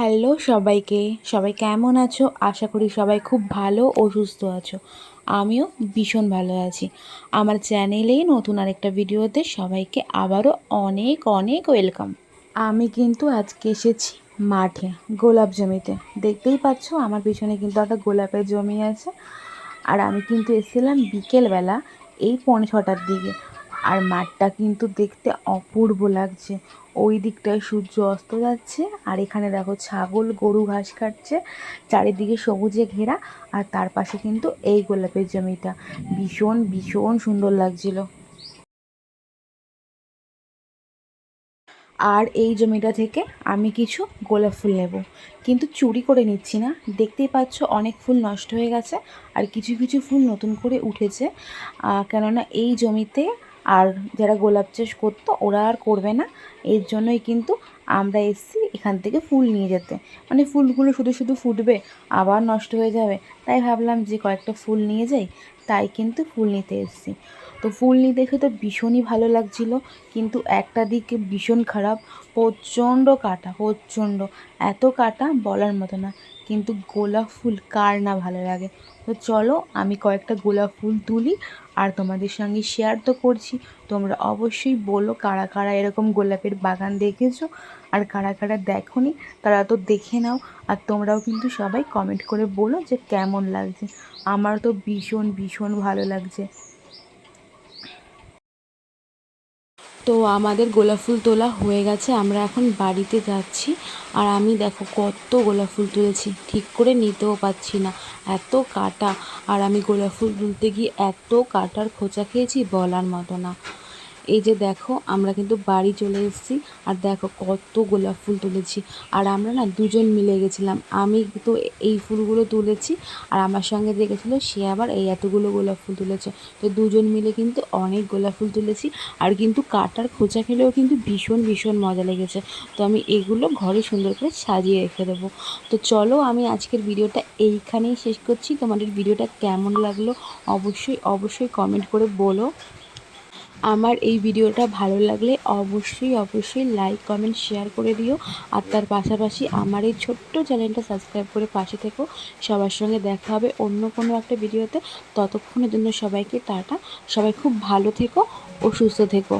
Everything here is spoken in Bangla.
হ্যালো সবাইকে। সবাই কেমন আছো? আশা করি সবাই খুব ভালো ও সুস্থ আছো। আমিও ভীষণ ভালো আছি। আমার চ্যানেলেই নতুন আরেকটা ভিডিওতে সবাইকে আবারও অনেক অনেক ওয়েলকাম। আমি কিন্তু আজকে এসেছি মাঠে গোলাপ জমিতে। দেখতেই পাচ্ছ আমার পিছনে কিন্তু একটা গোলাপের জমি আছে। আর আমি কিন্তু এসেছিলাম বিকেলবেলা এই পৌনে ছটার দিকে। আর মাঠটা কিন্তু দেখতে অপূর্ব লাগছে। ওই দিকটায় সূর্য অস্ত যাচ্ছে আর এখানে দেখো ছাগল, গরু ঘাস কাটছে, চারিদিকে সবুজে ঘেরা আর তার পাশে কিন্তু এই গোলাপের জমিটা। ভীষণ ভীষণ সুন্দর লাগছিল। আর এই জমিটা থেকে আমি কিছু গোলাপ ফুল নেব। কিন্তু চুরি করে নিচ্ছি না। দেখতেই পাচ্ছ অনেক ফুল নষ্ট হয়ে গেছে আর কিছু কিছু ফুল নতুন করে উঠেছে। কেননা এই জমিতে আর যারা গোলাপ চাষ করতো ওরা আর করবে না। এর জন্যই কিন্তু আমরা এসছি এখান থেকে ফুল নিয়ে যেতে। মানে ফুলগুলো শুধু শুধু ফুটবে, আবার নষ্ট হয়ে যাবে। তাই ভাবলাম যে কয়েকটা ফুল নিয়ে যাই, তাই কিন্তু ফুল নিতে এসছি। তো ফুল নিতে এসে তো ভীষণই ভালো লাগছিল, কিন্তু একটা দিকে ভীষণ খারাপ, প্রচণ্ড কাটা, প্রচণ্ড। এত কাটা বলার মতো না, কিন্তু গোলাপ ফুল কার না ভালো লাগে। তো চলো আমি কয়েকটা গোলাপ ফুল তুলি, আর তোমাদের সঙ্গে শেয়ার তো করছি। তোমরা অবশ্যই বলো কারা কারা এরকম গোলাপের বাগান দেখেছ। আর কারা কারা দেখোনি, তারা তো দেখে নাও। আর তোমরাও কিন্তু সবাই কমেন্ট করে বলো যে কেমন লাগছে। আমার তো ভীষণ ভীষণ ভালো লাগছে। তো আমাদের গোলাপ ফুল তোলা হয়ে গেছে, আমরা এখন বাড়িতে যাচ্ছি। আর আমি দেখো কত গোলাপ ফুল তুলেছি, ঠিক করে নিতেও পাচ্ছি না। এত কাটা, আর আমি গোলাপ ফুল তুলতে গিয়ে এত কাটার খোঁচা খেয়েছি বলার মতো না। এই যে দেখো, আমরা কিন্তু বাড়ি চলে এসেছি আর দেখো কত গোলাপ ফুল তুলেছি। আর আমরা না দুজন মিলে গেছিলাম। আমি তো এই ফুলগুলো তুলেছি আর আমার সঙ্গে যে গেছিল, সে আবার এই এতগুলো গোলাপ ফুল তুলেছে। তো দুজন মিলে কিন্তু অনেক গোলাপ ফুল তুলেছি আর কিন্তু কাটার খোঁচা খেলেও কিন্তু ভীষণ ভীষণ মজা লেগেছে। তো আমি এগুলো ঘরে সুন্দর করে সাজিয়ে রেখে দেবো। তো চলো আমি আজকের ভিডিওটা এইখানেই শেষ করছি। তোমাদের ভিডিওটা কেমন লাগল অবশ্যই অবশ্যই কমেন্ট করে বলো। আমার এই ভিডিওটা ভালো লাগলে অবশ্যই অবশ্যই লাইক কমেন্ট শেয়ার করে দিও। আর তার পাশাপাশি আমার এই ছোট্ট চ্যানেলটা সাবস্ক্রাইব করে পাশে থেকো। সবার সঙ্গে দেখা হবে অন্য কোনো একটা ভিডিওতে। ততক্ষণের জন্য সবাইকে টাটা। সবাই খুব ভালো থেকো ও সুস্থ থেকো।